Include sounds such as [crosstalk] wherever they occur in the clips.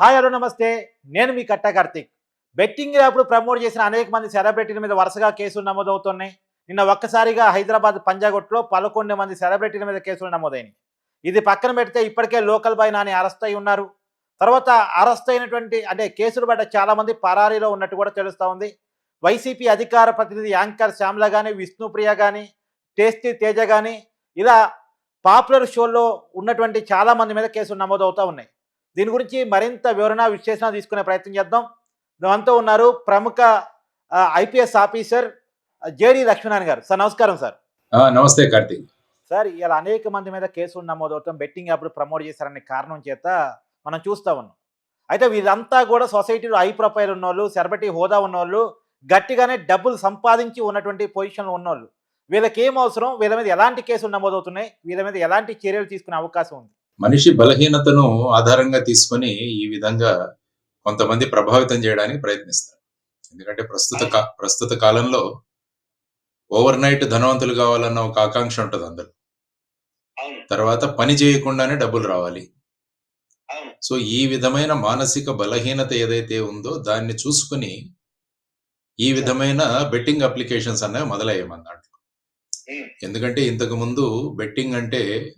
Hi hello నమస్తే. నేను మీ కట్ట కార్తిక్. బెట్టింగ్ యాప్లు ప్రమోట్ చేసిన అనేక మంది సెలబ్రిటీల మీద వరుసగా కేసులు నమోదవుతున్నాయి. నిన్న ఒక్కసారిగా హైదరాబాద్ పంజాగుట్లో పదకొండు మంది సెలబ్రిటీల మీద కేసులు నమోదైనవి ఇది పక్కన పెడితే ఇప్పటికే లోకల్ బాయ్ నాని అరెస్ట్ అయి ఉన్నారు. తర్వాత అరెస్ట్ అయినటువంటి అంటే కేసులు పడ్డ చాలామంది పరారీలో ఉన్నట్టు కూడా తెలుస్తూ ఉంది. వైసీపీ అధికార ప్రతినిధి యాంకర్ శ్యామ్ల కానీ విష్ణుప్రియ కానీ టేస్టీ తేజ కానీ ఇలా పాపులర్ షోల్లో ఉన్నటువంటి చాలా మంది మీద కేసులు నమోదవుతూ ఉన్నాయి. దీని గురించి మరింత వివరణ విశ్లేషణ తీసుకునే ప్రయత్నం చేద్దాం. దాంతో ఉన్నారు ప్రముఖ ఐపీఎస్ ఆఫీసర్ జేడి లక్ష్మీనారాయణ గారు. సార్ నమస్కారం సార్. నమస్తే కార్తీక్. సార్ ఇలా అనేక మంది మీద కేసులు నమోదవుతాం. బెట్టింగ్ యాప్లు ప్రమోట్ చేశారనే కారణం చేత మనం చూస్తూ ఉన్నాం. అయితే వీళ్ళంతా కూడా సొసైటీలో హై ప్రొఫైల్ ఉన్నోళ్ళు సెలబ్రిటీ హోదా ఉన్నోళ్ళు గట్టిగానే డబ్బులు సంపాదించి ఉన్నటువంటి పొజిషన్లో ఉన్నోళ్ళు. వీళ్ళకి ఏం అవసరం? వీళ్ళ మీద ఎలాంటి కేసులు నమోదవుతున్నాయి? వీళ్ళ మీద ఎలాంటి చర్యలు తీసుకునే అవకాశం ఉంది? మనిషి బలహీనతను ఆధారంగా తీసుకొని ఈ విధంగా కొంతమంది ప్రభావితం చేయడానికి ప్రయత్నిస్తారు. ఎందుకంటే ప్రస్తుత కా- ప్రస్తుత కాలంలో ఓవర్ నైట్ ధనవంతులు కావాలన్న ఒక ఆకాంక్ష ఉంటుంది అందరు తర్వాత పని చేయకుండానే డబ్బులు రావాలి. సో ఈ విధమైన మానసిక బలహీనత ఏదైతే ఉందో దాన్ని చూసుకుని ఈ విధమైన బెట్టింగ్ అప్లికేషన్స్ అనేవి మొదలయ్యాయి మన దాంట్లో. ఎందుకంటే ఇంతకు ముందు బెట్టింగ్ అంటే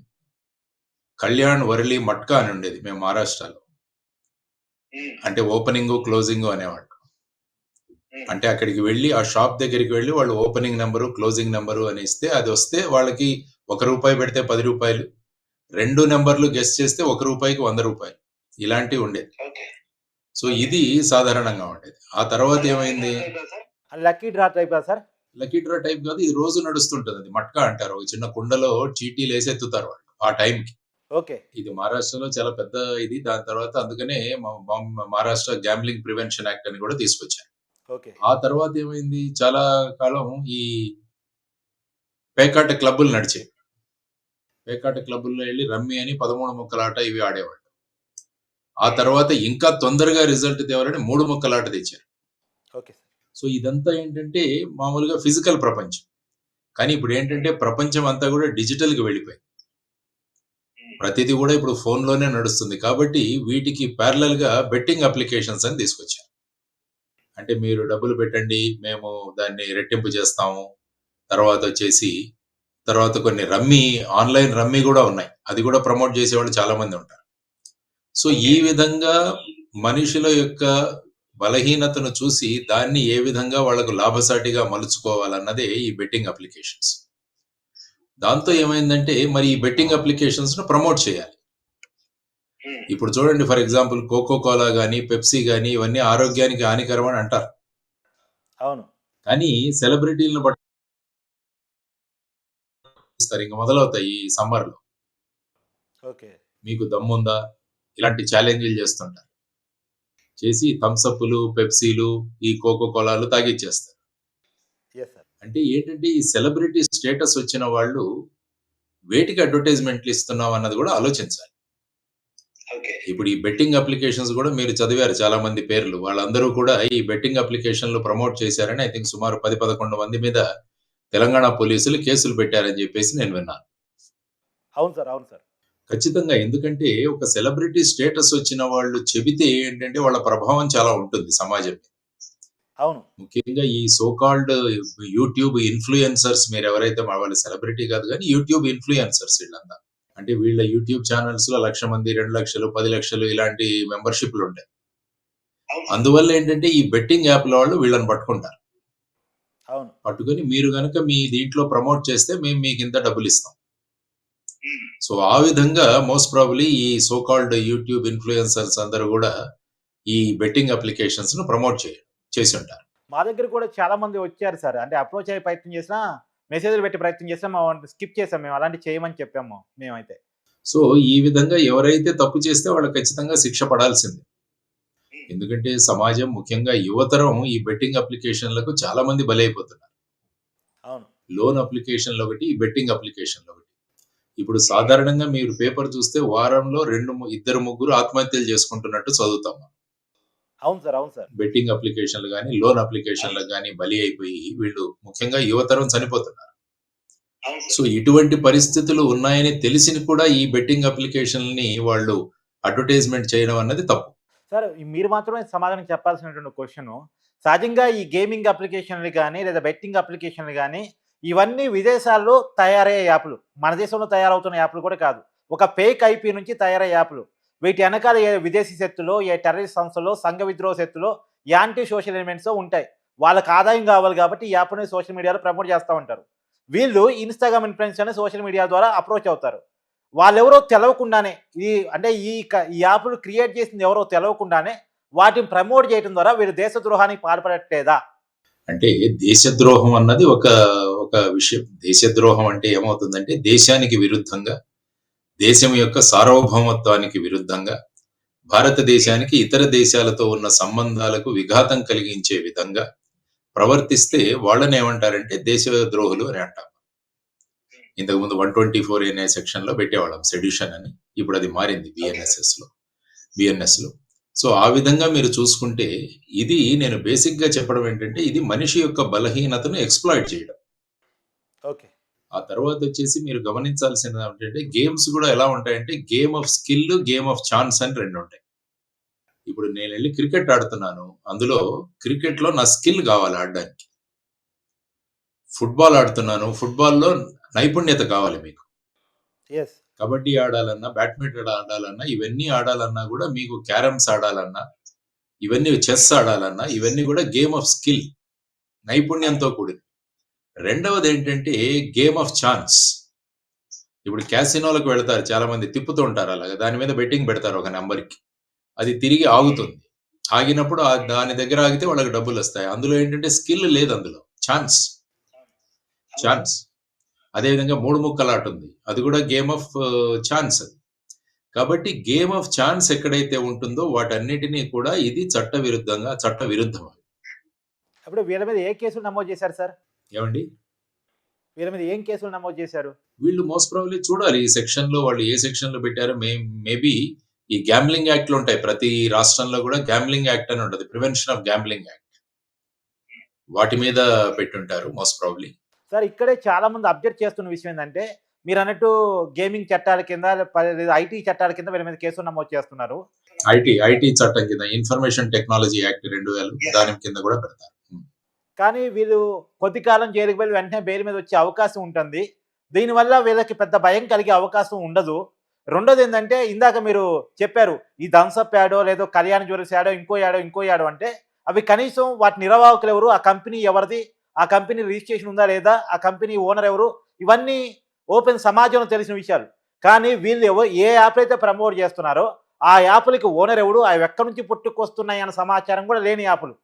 కళ్యాణ్ వరలి మట్కా అని ఉండేది మేము మహారాష్ట్రలో. అంటే ఓపెనింగ్ క్లోజింగ్ అనేవాళ్ళు. అంటే అక్కడికి వెళ్ళి ఆ షాప్ దగ్గరికి వెళ్ళి వాళ్ళు ఓపెనింగ్ నెంబరు క్లోజింగ్ నెంబరు అని ఇస్తే అది వస్తే వాళ్ళకి ఒక రూపాయి పెడితే పది రూపాయలు రెండు నెంబర్లు గెస్ట్ చేస్తే ఒక రూపాయికి వంద రూపాయలు. ఇలాంటివి ఉండేది ఓకే. సో ఇది సాధారణంగా ఉండేది. ఆ తర్వాత ఏమైంది? Lucky draw type sir? Lucky draw type కాదు ఇది రోజు నడుస్తుంటది అది. మట్కా అంటారు. ఒక చిన్న కుండలో చీటీలు వేసెత్తుతారు వాళ్ళు ఆ టైంకి. ఓకే. ఇది మహారాష్ట్రలో చాలా పెద్ద ఇది. దాని తర్వాత అందుకనే మహారాష్ట్ర గ్యాంబ్లింగ్ ప్రివెన్షన్ యాక్ట్ అని కూడా తీసుకొచ్చారు. ఓకే. ఆ తర్వాత ఏమైంది? చాలా కాలం ఈ పేకాట క్లబ్బులు నడిచాయి. పేకాట క్లబ్బుల్లో వెళ్ళి రమ్మి అని పదమూడు ముక్కలాట ఇవి ఆడేవాళ్ళు. ఆ తర్వాత ఇంకా తొందరగా రిజల్ట్ తేవాలని మూడు ముక్కలాట తెచ్చారు. సో ఇదంతా ఏంటంటే మామూలుగా ఫిజికల్ ప్రపంచం. కానీ ఇప్పుడు ఏంటంటే ప్రపంచం అంతా కూడా డిజిటల్కి వెళ్ళిపోయింది. ప్రతిదీ కూడా ఇప్పుడు ఫోన్లోనే నడుస్తుంది. కాబట్టి వీటికి ప్యారలల్గా బెట్టింగ్ అప్లికేషన్స్ అని తీసుకొచ్చారు. అంటే మీరు డబ్బులు పెట్టండి మేము దాన్ని రెట్టింపు చేస్తాము. తర్వాత వచ్చేసి తర్వాత కొన్ని రమ్మీ ఆన్లైన్ రమ్మీ కూడా ఉన్నాయి. అది కూడా ప్రమోట్ చేసేవాళ్ళు చాలా మంది ఉంటారు. సో ఈ విధంగా మనుషుల యొక్క బలహీనతను చూసి దాన్ని ఏ విధంగా వాళ్ళకు లాభసాటిగా మలుచుకోవాలన్నదే ఈ బెట్టింగ్ అప్లికేషన్స్. దాంతో ఏమైందంటే మరి ఈ బెట్టింగ్ అప్లికేషన్స్ను ప్రమోట్ చేయాలి. ఇప్పుడు చూడండి ఫర్ ఎగ్జాంపుల్ కోకో కోలా గానీ పెప్సీ గానీ ఇవన్నీ ఆరోగ్యానికి హానికరం అని అంటారు. అవును. కానీ సెలబ్రిటీలను బట్టి ఇంకా మొదలవుతాయి ఈ సమ్మర్లో ఓకే. మీకు దమ్ముందా? ఇలాంటి ఛాలెంజ్లు చేస్తుంటారు. చేసి థమ్సప్లు పెప్సీలు ఈ కోకో కోలాలు తాగిచ్చేస్తారు. అంటే ఏంటంటే ఈ సెలబ్రిటీ స్టేటస్ వచ్చిన వాళ్ళు వేటికి అడ్వర్టైజ్మెంట్లు ఇస్తున్నాం అన్నది కూడా ఆలోచించాలి. ఓకే. ఇప్పుడు ఈ బెట్టింగ్ అప్లికేషన్స్ కూడా మీరు చదివారు చాలా మంది పేర్లు. వాళ్ళందరూ కూడా ఈ బెట్టింగ్ అప్లికేషన్లు ప్రమోట్ చేశారని ఐ థింక్ సుమారు పది పదకొండు మంది మీద తెలంగాణ పోలీసులు కేసులు పెట్టారని చెప్పేసి నేను విన్నాను. అవును సార్ అవును సార్. ఖచ్చితంగా. ఎందుకంటే ఒక సెలబ్రిటీ స్టేటస్ వచ్చిన వాళ్ళు చెబితే ఏంటంటే వాళ్ళ ప్రభావం చాలా ఉంటుంది సమాజం మీద. అవును. ముఖ్యంగా ఈ సోకాల్డ్ యూట్యూబ్ ఇన్ఫ్లుయెన్సర్స్ మీరు ఎవరైతే మా వాళ్ళ సెలబ్రిటీ కాదు కానీ యూట్యూబ్ ఇన్ఫ్లుయెన్సర్స్ వీళ్ళంతా. అంటే వీళ్ళ యూట్యూబ్ ఛానల్స్లో లక్ష మంది రెండు లక్షలు పది లక్షలు ఇలాంటి మెంబర్షిప్లు ఉంటాయి. అందువల్ల ఏంటంటే ఈ బెట్టింగ్ యాప్ల వాళ్ళు వీళ్ళని పట్టుకుంటారు. అవును. పట్టుకొని మీరు గనక మీ దీంట్లో ప్రమోట్ చేస్తే మేము మీకు ఇంత డబ్బులు ఇస్తాం. సో ఆ విధంగా మోస్ట్ ప్రాబబ్లీ ఈ సోకాల్డ్ యూట్యూబ్ ఇన్ఫ్లుయెన్సర్స్ అందరూ కూడా ఈ బెట్టింగ్ అప్లికేషన్స్ను ప్రమోట్ చేయ చేసి ఉంటారు. మా దగ్గర కూడా చాలా మంది వచ్చారు సార్. అంటే అప్రోచ్ అయ్యే ప్రయత్నం చేసినా మెసేజ్లు పెట్టి ప్రయత్నం చేసినా మా స్కిప్ చేసాం మేము. అలాంటి చేయమని చెప్పాము మేమైతే. సో ఈ విధంగా ఎవరైతే తప్పు చేస్తే వాళ్ళకి ఖచ్చితంగా శిక్ష పడాల్సిందే. ఎందుకంటే సమాజం ముఖ్యంగా యువతరం ఈ బెట్టింగ్ అప్లికేషన్లకు చాలా మంది బలైపోతున్నారు. అవును. లోన్ అప్లికేషన్లు ఒకటి ఈ బెట్టింగ్ అప్లికేషన్లు ఒకటి. ఇప్పుడు సాధారణంగా మీరు పేపర్ చూస్తే వారంలో రెండు ఇద్దరు ముగ్గురు ఆత్మహత్యలు చేసుకుంటున్నట్టు చదువుతాం. అవును సార్ అవును సార్. బెట్టింగ్ అప్లికేషన్లు కానీ లోన్ అప్లికేషన్లకు కానీ బలి అయిపోయి వీళ్ళు ముఖ్యంగా యువతరం చనిపోతున్నారు. సో ఇటువంటి పరిస్థితులు ఉన్నాయని తెలిసి కూడా ఈ బెట్టింగ్ అప్లికేషన్ని వాళ్ళు అడ్వర్టైజ్మెంట్ చేయడం అన్నది తప్పు. సార్ మీరు మాత్రమే సమాధానం చెప్పాల్సినటువంటి క్వశ్చన్ సహజంగా ఈ గేమింగ్ అప్లికేషన్లు కానీ లేదా బెట్టింగ్ అప్లికేషన్లు కానీ ఇవన్నీ విదేశాల్లో తయారయ్యే యాప్లు. మన దేశంలో తయారవుతున్న యాప్లు కూడా కాదు. ఒక ఫేక్ ఐపీ నుంచి తయారయ్యే యాప్లు. వీటి వెనకాల ఏ విదేశీ శక్తులో ఏ టెర్రరిస్ట్ సంస్థలో సంఘ విద్రోహ శక్తులో యాంటీ సోషల్ ఎలిమెంట్స్ ఉంటాయి. వాళ్ళకి ఆదాయం కావాలి కాబట్టి ఈ యాప్ని సోషల్ మీడియాలో ప్రమోట్ చేస్తూ ఉంటారు. వీళ్ళు ఇన్స్టాగ్రామ్ ఇన్ఫ్లుయెన్స్ అని సోషల్ మీడియా ద్వారా అప్రోచ్ అవుతారు. వాళ్ళెవరో తెలవకుండానే ఈ అంటే ఈ క- ఈ యాప్లు క్రియేట్ చేసింది ఎవరో తెలవకుండానే వాటిని ప్రమోట్ చేయడం ద్వారా వీళ్ళు దేశద్రోహానికి పాల్పడట్లేదా? అంటే దేశద్రోహం అన్నది ఒక ఒక విషయం. దేశద్రోహం అంటే ఏమవుతుందంటే దేశానికి విరుద్ధంగా దేశం యొక్క సార్వభౌమత్వానికి విరుద్ధంగా భారతదేశానికి ఇతర దేశాలతో ఉన్న సంబంధాలకు విఘాతం కలిగించే విధంగా ప్రవర్తిస్తే వాళ్ళని ఏమంటారంటే దేశద్రోహులు అని అంటాం. ఇంతకుముందు వన్ ట్వంటీ ఫోర్ అనే సెక్షన్లో పెట్టేవాళ్ళం సెడ్యూషన్ అని. ఇప్పుడు అది మారింది బిఎన్ఎస్ఎస్లో బిఎన్ఎస్లో సో ఆ విధంగా మీరు చూసుకుంటే ఇది నేను బేసిక్గా చెప్పడం ఏంటంటే ఇది మనిషి యొక్క బలహీనతను ఎక్స్ప్లాయిట్ చేయడం. ఓకే. ఆ తర్వాత వచ్చేసి మీరు గమనించాల్సింది ఏంటంటే గేమ్స్ కూడా ఎలా ఉంటాయంటే game of skill game of chance అని రెండు ఉంటాయి. ఇప్పుడు నేను వెళ్ళి క్రికెట్ ఆడుతున్నాను. అందులో క్రికెట్లో నా స్కిల్ కావాలి ఆడడానికి. ఫుట్బాల్ ఆడుతున్నాను. ఫుట్బాల్లో నైపుణ్యత కావాలి మీకు. కబడ్డీ ఆడాలన్నా బ్యాడ్మింటన్ ఆడాలన్నా ఇవన్నీ ఆడాలన్నా కూడా మీకు క్యారమ్స్ ఆడాలన్నా ఇవన్నీ చెస్ ఆడాలన్నా ఇవన్నీ కూడా గేమ్ ఆఫ్ స్కిల్ నైపుణ్యంతో కూడింది రెండవది ఏంటంటే గేమ్ ఆఫ్ ఛాన్స్ ఇప్పుడు క్యాసినోలకు వెళ్తారు చాలా మంది తిప్పుతూ ఉంటారు అలాగా. దాని మీద బెట్టింగ్ పెడతారు ఒక నెంబర్కి. అది తిరిగి ఆగుతుంది. ఆగినప్పుడు దాని దగ్గర ఆగితే వాళ్ళకి డబ్బులు వస్తాయి. అందులో ఏంటంటే స్కిల్ లేదు అందులో. ఛాన్స్ ఛాన్స్ అదేవిధంగా మూడు ముక్కలాట ఉంది. అది కూడా గేమ్ ఆఫ్ ఛాన్స్ అది. కాబట్టి గేమ్ ఆఫ్ ఛాన్స్ ఎక్కడైతే ఉంటుందో వాటన్నిటినీ కూడా ఇది చట్ట విరుద్ధంగా చట్ట విరుద్ధం అప్పుడు వీళ్ళ మీద ఏ కేసులు నమోదు చేశారు సార్? ఏమండి? వీళ్ళ మీద ఏం కేసులు నమోదు చేశారు? వీళ్ళు మోస్ట్ ప్రాబ్లీ చూడాలి. ఈ సెక్షన్లో వాళ్ళు ఏ సెక్షన్లో పెట్టారో? మే మేబీ ఈ గ్యాంబ్లింగ్ యాక్ట్లో ఉంటాయి. ప్రతి రాష్ట్రంలో కూడా గ్యాంబ్లింగ్ యాక్ట్ అని ఉంటుంది. ప్రివెన్షన్ ఆఫ్ గ్యాంబ్లింగ్ యాక్ట్ వాటి మీద పెట్టుంటారు మోస్ట్ ప్రాబ్లీ సార్ ఇక్కడే చాలా మంది అబ్జెక్ట్ చేస్తున్న విషయం ఏంటంటే మీరు అన్నట్టు గేమింగ్ చట్టాల కింద లేదా ఐటీ చట్టాల కింద వీళ్ళ మీద కేసులు నమోదు చేస్తున్నారు. ఐటీ ఐటీ చట్టం కింద ఇన్ఫర్మేషన్ టెక్నాలజీ యాక్ట్ రెండు వేలు దాని కింద కూడా పెడతారు. కానీ వీళ్ళు కొద్ది కాలం జైలుకి వెళ్ళి వెంటనే బెయిల్ మీద వచ్చే అవకాశం ఉంటుంది. దీనివల్ల వీళ్ళకి పెద్ద భయం కలిగే అవకాశం ఉండదు. రెండోది ఏంటంటే ఇందాక మీరు చెప్పారు ఈ థమ్సప్ యాడో లేదో కళ్యాణ జ్యువెలర్స్ యాడో ఇంకో యాడో ఇంకో యాడో అంటే అవి కనీసం వాటి నిర్వాహకులు ఎవరు ఆ కంపెనీ ఎవరిది ఆ కంపెనీ రిజిస్ట్రేషన్ ఉందా లేదా ఆ కంపెనీ ఓనర్ ఎవరు ఇవన్నీ ఓపెన్ సమాజంలో తెలిసిన విషయాలు. కానీ వీళ్ళు ఎవ ఏ యాప్ అయితే ప్రమోట్ చేస్తున్నారో ఆ యాప్లకి ఓనర్ ఎవడు అవి ఎక్కడి నుంచి పుట్టుకొస్తున్నాయి అన్న సమాచారం కూడా లేని యాప్లు.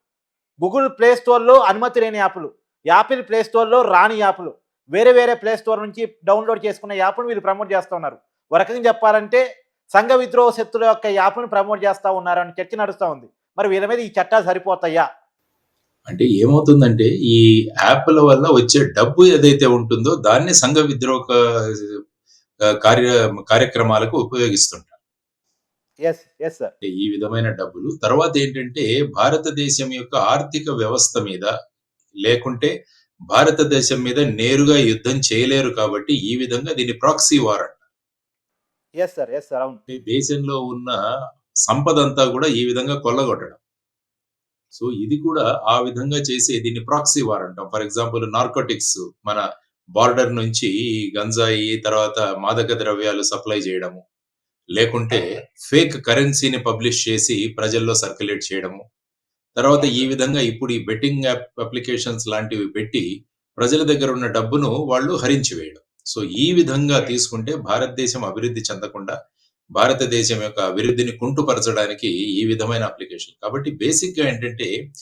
గూగుల్ ప్లే స్టోర్లో అనుమతి లేని యాప్లు యాపిల్ ప్లే స్టోర్లో రాని యాప్లు వేరే వేరే ప్లే స్టోర్ నుంచి డౌన్లోడ్ చేసుకున్న యాప్ను వీళ్ళు ప్రమోట్ చేస్తున్నారు ఒక రకంగా చెప్పాలంటే సంఘ విద్రోహ శక్తుల యొక్క యాప్ను ప్రమోట్ చేస్తూ ఉన్నారు అని చర్చ నడుస్తూ ఉంది. మరి వీళ్ళ మీద ఈ చట్టాలు సరిపోతాయా? అంటే ఏమవుతుందంటే ఈ యాప్ల వల్ల వచ్చే డబ్బు ఏదైతే ఉంటుందో దాన్ని సంఘ విద్రోహ కార్య కార్యక్రమాలకు ఉపయోగిస్తుంటారు. ఎస్ సార్ ఈ విధమైన డబ్బులు. తర్వాత ఏంటంటే భారతదేశం యొక్క ఆర్థిక వ్యవస్థ మీద లేకుంటే భారతదేశం మీద నేరుగా యుద్ధం చేయలేరు కాబట్టి ఈ విధంగా దీన్ని proxy war. Yes sir yes sir అవును. అంటే దేశంలో ఉన్న సంపద అంతా కూడా ఈ విధంగా కొల్లగొట్టడం. సో ఇది కూడా ఆ విధంగా చేసే దీన్ని ప్రాక్సీ వార్ అంటాం. ఫర్ ఎగ్జాంపుల్ నార్కోటిక్స్ మన బార్డర్ నుంచి గంజాయి తర్వాత మాదక ద్రవ్యాలు సప్లై చేయడము. లేకుంటే ఫేక్ కరెన్సీని పబ్లిష్ చేసి ప్రజల్లో సర్క్యులేట్ చేయడము. తర్వాత ఈ విధంగా ఇప్పుడు ఈ బెట్టింగ్ యాప్ అప్లికేషన్స్ లాంటివి పెట్టి ప్రజల దగ్గర ఉన్న డబ్బును వాళ్ళు హరించి వేయడం. సో ఈ విధంగా తీసుకుంటే భారతదేశం అభివృద్ధి చెందకుండా భారతదేశం యొక్క అభివృద్ధిని కుంటుపరచడానికి ఈ విధమైన అప్లికేషన్. కాబట్టి బేసిక్గా ఏంటంటే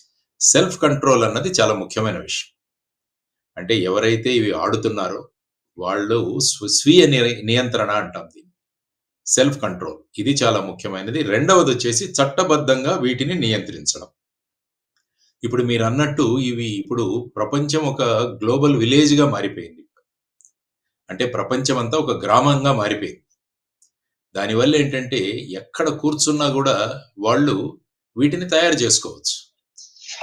సెల్ఫ్ కంట్రోల్ అన్నది చాలా ముఖ్యమైన విషయం. అంటే ఎవరైతే ఇవి ఆడుతున్నారో వాళ్ళు స్వ- స్వీయ నియంత్రణ అంటాం దీన్ని. Self control. ఇది చాలా ముఖ్యమైనది. రెండవది వచ్చేసి చట్టబద్ధంగా వీటిని నియంత్రించడం. ఇప్పుడు మీరు అన్నట్టు ఇవి ఇప్పుడు ప్రపంచం ఒక గ్లోబల్ విలేజ్గా మారిపోయింది. అంటే ప్రపంచం అంతా ఒక గ్రామంగా మారిపోయింది. దానివల్ల ఏంటంటే ఎక్కడ కూర్చున్నా కూడా వాళ్ళు వీటిని తయారు చేసుకోవచ్చు.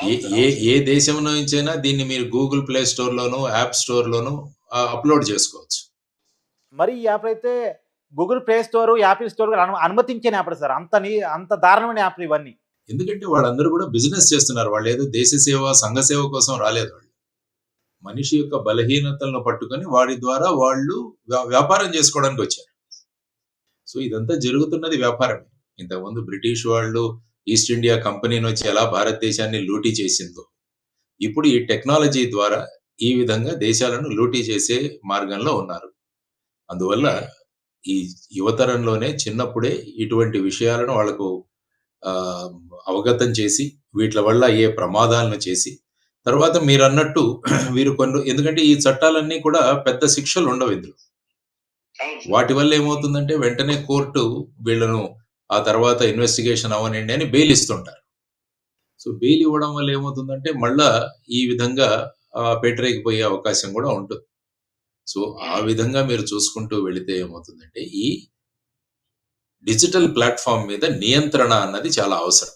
ఏ ఏ ఏ దేశం నుంచైనా దీన్ని మీరు గూగుల్ ప్లే స్టోర్లోను యాప్ స్టోర్లోను అప్లోడ్ చేసుకోవచ్చు. మరి ఈ యాప్ అయితే Google play store Apple store కూడా అనుమతించిన యాప్లు సార్. అంత నీ అంత దారుణమైన యాప్లు ఇవన్నీ. ఎందుకంటే వాళ్ళందరూ కూడా బిజినెస్ చేస్తున్నారు. వాళ్ళు ఏదో దేశ సేవ సంఘ సేవ కోసం రాలేదు వాళ్ళు. మనిషి యొక్క బలహీనతలను పట్టుకొని వాడి ద్వారా వాళ్ళు వ్యా- వ్యాపారం చేసుకోవడానికి వచ్చారు. సో ఇదంతా జరుగుతున్నది వ్యాపారమే. ఇంతకుముందు బ్రిటిష్ వాళ్ళు ఈస్ట్ ఇండియా కంపెనీని వచ్చి ఎలా భారతదేశాన్ని లూటీ చేసిందో ఇప్పుడు ఈ టెక్నాలజీ ద్వారా ఈ విధంగా దేశాలను లూటీ చేసే మార్గంలో ఉన్నారు. అందువల్ల ఈ యువతరంలోనే చిన్నప్పుడే ఇటువంటి విషయాలను వాళ్ళకు ఆ, అవగతం చేసి వీటి వల్ల అయ్యే ప్రమాదాలను చేసి తర్వాత మీరు అన్నట్టు [clears throat] వీరు కొన్ని ఎందుకంటే ఈ చట్టాలన్నీ కూడా పెద్ద శిక్షలు ఉండవు ఇందులో. వాటి వల్ల ఏమవుతుందంటే వెంటనే కోర్టు వీళ్ళను ఆ తర్వాత ఇన్వెస్టిగేషన్ అవనండి అని బెయిల్ ఇస్తుంటారు సో బెయిల్ ఇవ్వడం వల్ల ఏమవుతుందంటే మళ్ళా ఈ విధంగా పోయే అవకాశం కూడా ఉంటుంది. సో ఆ విధంగా మీరు చూసుకుంటూ వెళితే ఏమవుతుందంటే ఈ డిజిటల్ ప్లాట్ఫామ్ మీద నియంత్రణ అన్నది చాలా అవసరం.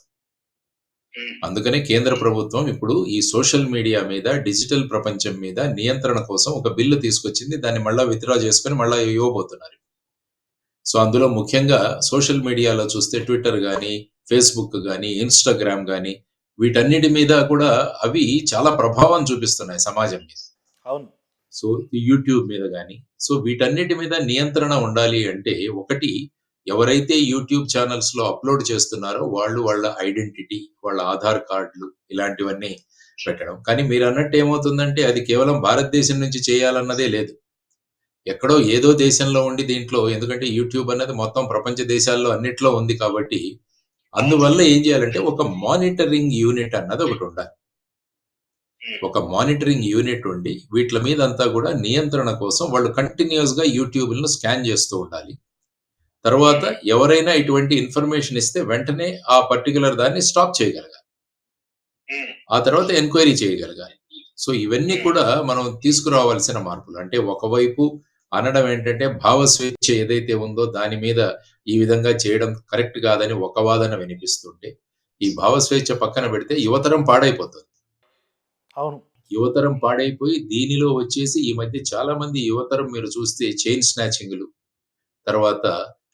అందుకనే కేంద్ర ప్రభుత్వం ఇప్పుడు ఈ సోషల్ మీడియా మీద డిజిటల్ ప్రపంచం మీద నియంత్రణ కోసం ఒక బిల్లు తీసుకొచ్చింది. దాన్ని మళ్ళా విత్డ్రా చేసుకొని మళ్ళా ఇవ్వబోతున్నారు. సో అందులో ముఖ్యంగా సోషల్ మీడియాలో చూస్తే ట్విట్టర్ కానీ ఫేస్బుక్ కానీ ఇన్స్టాగ్రామ్ కానీ వీటన్నిటి మీద కూడా అవి చాలా ప్రభావం చూపిస్తున్నాయి సమాజం మీద. అవును. సో యూట్యూబ్ మీద కానీ సో వీటన్నిటి మీద నియంత్రణ ఉండాలి అంటే ఒకటి ఎవరైతే యూట్యూబ్ ఛానల్స్లో అప్లోడ్ చేస్తున్నారో వాళ్ళు వాళ్ళ ఐడెంటిటీ వాళ్ళ ఆధార్ కార్డులు ఇలాంటివన్నీ పెట్టడం. కానీ మీరు అన్నట్టు ఏమవుతుందంటే అది కేవలం భారతదేశం నుంచి చేయాలన్నదే లేదు. ఎక్కడో ఏదో దేశంలో ఉండి దీంట్లో ఎందుకంటే యూట్యూబ్ అన్నది మొత్తం ప్రపంచ దేశాల్లో అన్నిట్లో ఉంది కాబట్టి అందువల్ల ఏం చేయాలంటే ఒక మానిటరింగ్ యూనిట్ అన్నది ఒకటి ఉండాలి. ఒక మానిటరింగ్ యూనిట్ ఉండి వీటి మీద అంతా కూడా నియంత్రణ కోసం వాళ్ళు కంటిన్యూస్గా యూట్యూబ్ను స్కాన్ చేస్తూ ఉండాలి. తర్వాత ఎవరైనా ఇటువంటి ఇన్ఫర్మేషన్ ఇస్తే వెంటనే ఆ పర్టికులర్ దాన్ని స్టాప్ చేయగలగాలి. ఆ తర్వాత ఎంక్వైరీ చేయగలగాలి. సో ఇవన్నీ కూడా మనం తీసుకురావాల్సిన మార్పులు. అంటే ఒకవైపు అనడం ఏంటంటే భావ స్వేచ్ఛ ఏదైతే ఉందో దాని మీద ఈ విధంగా చేయడం కరెక్ట్ కాదని ఒక వాదన వినిపిస్తుంటే ఈ భావ స్వేచ్ఛ పక్కన పెడితే యువతరం పాడైపోతుంది. అవును. యువతరం పాడైపోయి దీనిలో వచ్చేసి ఈ మధ్య చాలా మంది యువతరం మీరు చూస్తే చైన్ స్నాచింగ్లు తర్వాత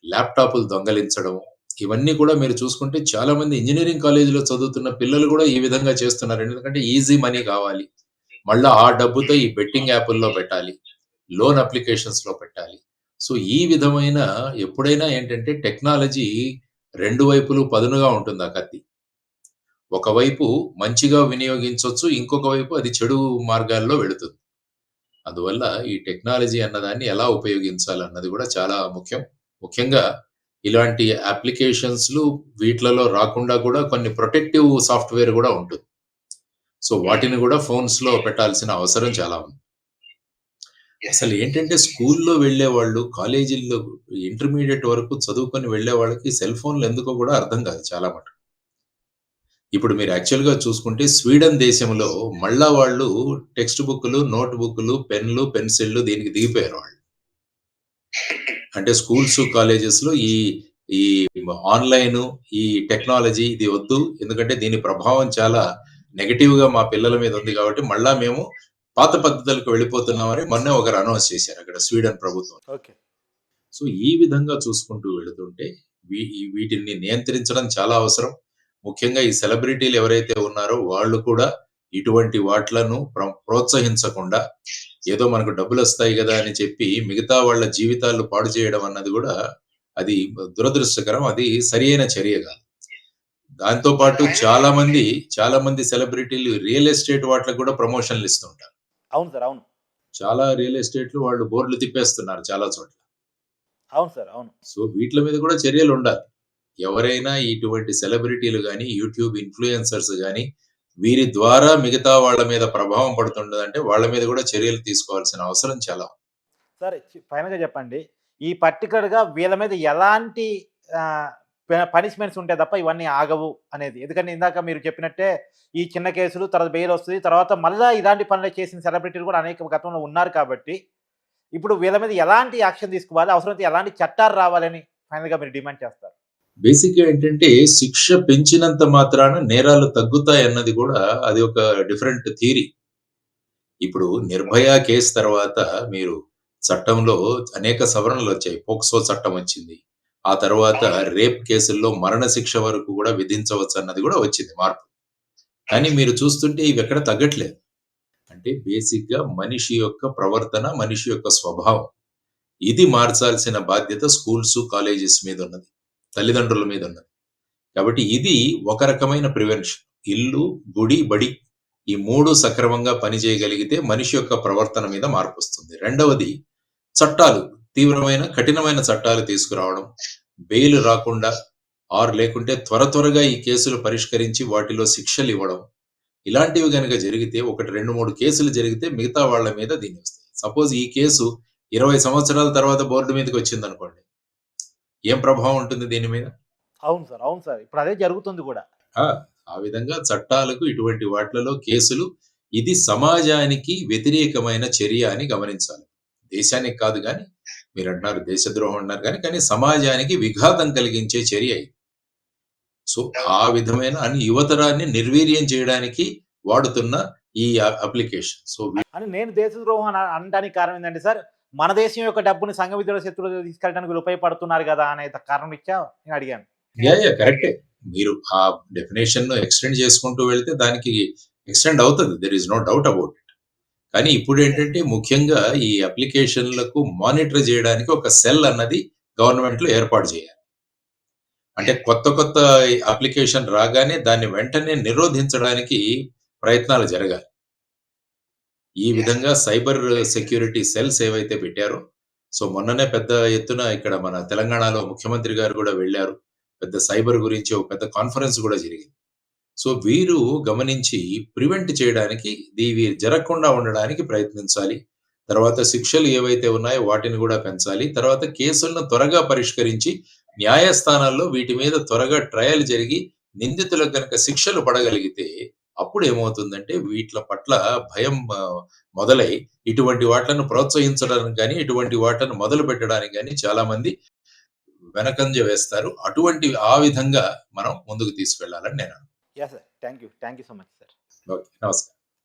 ల్యాప్టాప్లు దొంగలించడం ఇవన్నీ కూడా మీరు చూసుకుంటే చాలా మంది ఇంజనీరింగ్ కాలేజీలో చదువుతున్న పిల్లలు కూడా ఈ విధంగా చేస్తున్నారు. ఎందుకంటే ఈజీ మనీ కావాలి. మళ్ళా ఆ డబ్బుతో ఈ బెట్టింగ్ యాప్ల్లో పెట్టాలి. లోన్ అప్లికేషన్స్లో పెట్టాలి. సో ఈ విధమైన ఎప్పుడైనా ఏంటంటే టెక్నాలజీ రెండు వైపులు పదునుగా ఉంటుంది ఆ కత్తి. ఒకవైపు మంచిగా వినియోగించవచ్చు ఇంకొక వైపు అది చెడు మార్గాల్లో వెళుతుంది. అందువల్ల ఈ టెక్నాలజీ అన్నదాన్ని ఎలా ఉపయోగించాలన్నది కూడా చాలా ముఖ్యం. ముఖ్యంగా ఇలాంటి అప్లికేషన్స్లు వీటిలలో రాకుండా కూడా కొన్ని ప్రొటెక్టివ్ సాఫ్ట్వేర్ కూడా ఉంటుంది. సో వాటిని కూడా ఫోన్స్లో పెట్టాల్సిన అవసరం చాలా ఉంది. అసలు ఏంటంటే స్కూల్లో వెళ్ళే వాళ్ళు కాలేజీల్లో ఇంటర్మీడియట్ వరకు చదువుకొని వెళ్ళే వాళ్ళకి సెల్ ఫోన్లు ఎందుకో కూడా అర్థం కాదు చాలా మటుకు. ఇప్పుడు మీరు యాక్చువల్గా చూసుకుంటే స్వీడన్ దేశంలో మళ్ళా వాళ్ళు టెక్స్ట్ బుక్లు నోట్ బుక్లు పెన్లు పెన్సిళ్ళు దీనికి దిగిపోయారు వాళ్ళు. అంటే స్కూల్స్ కాలేజెస్లో ఈ ఈ ఆన్లైన్ ఈ టెక్నాలజీ ఇది వద్దు. ఎందుకంటే దీని ప్రభావం చాలా నెగటివ్గా మా పిల్లల మీద ఉంది కాబట్టి మళ్ళా మేము పాత పద్ధతులకు వెళ్ళిపోతున్నామని మొన్నే ఒకరు అనౌన్స్ చేశారు అక్కడ స్వీడన్ ప్రభుత్వం. ఓకే. సో ఈ విధంగా చూసుకుంటూ వెళుతుంటే వీటిని నియంత్రించడం చాలా అవసరం. ముఖ్యంగా ఈ సెలబ్రిటీలు ఎవరైతే ఉన్నారో వాళ్ళు కూడా ఇటువంటి వాట్లను ప్ర- ప్రోత్సహించకుండా ఏదో మనకు డబ్బులు వస్తాయి కదా అని చెప్పి మిగతా వాళ్ళ జీవితాలు పాడు చేయడం అన్నది కూడా అది దురదృష్టకరం. అది సరియైన చర్య కాదు. దాంతో పాటు చాలా మంది చాలా మంది సెలబ్రిటీలు రియల్ ఎస్టేట్ వాటికి కూడా ప్రమోషన్లు ఇస్తుంటారు. అవును సార్ అవును. చాలా రియల్ ఎస్టేట్లు వాళ్ళు బోర్డులు తిప్పేస్తున్నారు చాలా చోట్ల. అవును సార్ అవును. సో వీటి మీద కూడా చర్యలు ఉండాలి. ఎవరైనా ఇటువంటి సెలబ్రిటీలు కానీ యూట్యూబ్ ఇన్ఫ్లుయెన్సర్స్ కానీ వీరి ద్వారా మిగతా వాళ్ళ మీద ప్రభావం పడుతుండదంటే వాళ్ళ మీద కూడా చర్యలు తీసుకోవాల్సిన అవసరం చాలా సరే ఫైనల్గా చెప్పండి. ఈ పర్టికులర్గా వీళ్ళ మీద ఎలాంటి పనిష్మెంట్స్ ఉంటే తప్ప ఇవన్నీ ఆగవు అనేది. ఎందుకంటే ఇందాక మీరు చెప్పినట్టే ఈ చిన్న కేసులు తర్వాత బెయిల్ వస్తుంది తర్వాత మళ్ళీ ఇలాంటి పనులు చేసిన సెలబ్రిటీలు కూడా అనేక గతంలో ఉన్నారు కాబట్టి ఇప్పుడు వీళ్ళ మీద ఎలాంటి యాక్షన్ తీసుకోవాలి అవసరమైతే ఎలాంటి చట్టాలు రావాలని ఫైనల్గా మీరు డిమాండ్ చేస్తారు? బేసిక్గా ఏంటంటే శిక్ష పెంచినంత మాత్రాన నేరాలు తగ్గుతాయి అన్నది కూడా అది ఒక డిఫరెంట్ థీరీ ఇప్పుడు నిర్భయ కేసు తర్వాత మీరు చట్టంలో అనేక సవరణలు వచ్చాయి. పోక్సో చట్టం వచ్చింది. ఆ తర్వాత రేప్ కేసుల్లో మరణశిక్ష వరకు కూడా విధించవచ్చు అన్నది కూడా వచ్చింది మార్పు. కానీ మీరు చూస్తుంటే ఇవి ఎక్కడ తగ్గట్లేదు. అంటే బేసిక్గా మనిషి యొక్క ప్రవర్తన మనిషి యొక్క స్వభావం. ఇది మార్చాల్సిన బాధ్యత స్కూల్స్ కాలేజెస్ మీద ఉన్నది. తల్లిదండ్రుల మీద ఉన్నది. కాబట్టి ఇది ఒక రకమైన ప్రివెన్షన్. ఇల్లు గుడి బడి ఈ మూడు సక్రమంగా పనిచేయగలిగితే మనిషి యొక్క ప్రవర్తన మీద మార్పు వస్తుంది. రెండవది చట్టాలు తీవ్రమైన కఠినమైన చట్టాలు తీసుకురావడం బెయిల్ రాకుండా ఆర్ లేకుంటే త్వర త్వరగా ఈ కేసులు పరిష్కరించి వాటిలో శిక్షలు ఇవ్వడం. ఇలాంటివి కనుక జరిగితే ఒకటి రెండు మూడు కేసులు జరిగితే మిగతా వాళ్ళ మీద దీన్ని వస్తాయి. సపోజ్ ఈ కేసు ఇరవై సంవత్సరాల తర్వాత బోర్డు మీదకి వచ్చింది అనుకోండి ఏం ప్రభావం ఉంటుంది దీని మీద? అవును సార్ అవును సార్. ఇప్పుడు అదే జరుగుతుంది కూడా. ఆ, విధంగా చట్టాలకు ఇటువంటి వాటిలలో కేసులు ఇది సమాజానికి వ్యతిరేకమైన చర్య అని గమనించాలి. దేశానికి కాదు కానీ మీరు అంటున్నారు దేశద్రోహం అన్నారు కానీ కానీ సమాజానికి విఘాతం కలిగించే చర్య ఇది. సో ఆ విధమైన అని యువతరాన్ని నిర్వీర్యం చేయడానికి వాడుతున్న ఈ అప్లికేషన్. సో అని నేను దేశద్రోహం అని అనడానికి కారణం ఏంటంటే సార్ మన దేశం యొక్క డబ్బుని సంఘ విద్యుల శత్రువులు తీసుకెళ్ళడానికి ఉపయోగపడుతున్నారు కదా అనే కారణం ఇచ్చా? నేను అడిగాను. కరెక్టే మీరు ఆ డెఫినేషన్ ఎక్స్టెండ్ చేసుకుంటూ వెళ్తే దానికి ఎక్స్టెండ్ అవుతుంది. There is no doubt about it కానీ ఇప్పుడు ఏంటంటే ముఖ్యంగా ఈ అప్లికేషన్లకు మానిటర్ చేయడానికి ఒక సెల్ అన్నది గవర్నమెంట్లో ఏర్పాటు చేయాలి. అంటే కొత్త కొత్త అప్లికేషన్ రాగానే దాన్ని వెంటనే నిరోధించడానికి ప్రయత్నాలు జరగాలి. ఈ విధంగా సైబర్ సెక్యూరిటీ సెల్స్ ఏవైతే పెట్టారో సో మొన్ననే పెద్ద ఎత్తున ఇక్కడ మన తెలంగాణలో ముఖ్యమంత్రి గారు కూడా వెళ్ళారు. పెద్ద సైబర్ గురించి ఒక పెద్ద కాన్ఫరెన్స్ కూడా జరిగింది. సో వీరు గమనించి ప్రివెంట్ చేయడానికి ఇవి జరగకుండా ఉండడానికి ప్రయత్నించాలి. తర్వాత శిక్షలు ఏవైతే ఉన్నాయో వాటిని కూడా పెంచాలి. తర్వాత కేసులను త్వరగా పరిష్కరించి న్యాయస్థానాల్లో వీటి మీద త్వరగా ట్రయల్ జరిగి నిందితులకు కనుక శిక్షలు పడగలిగితే అప్పుడు ఏమవుతుందంటే వీటి పట్ల భయం మొదలై ఇటువంటి వాటిని ప్రోత్సహించడానికి కానీ ఇటువంటి వాటిని మొదలు పెట్టడానికి కానీ చాలా మంది వెనకంజ వేస్తారు. అటువంటి ఆ విధంగా మనం ముందుకు తీసుకెళ్ళాలని నేను thank you thank you so much sir okay. నమస్కారం.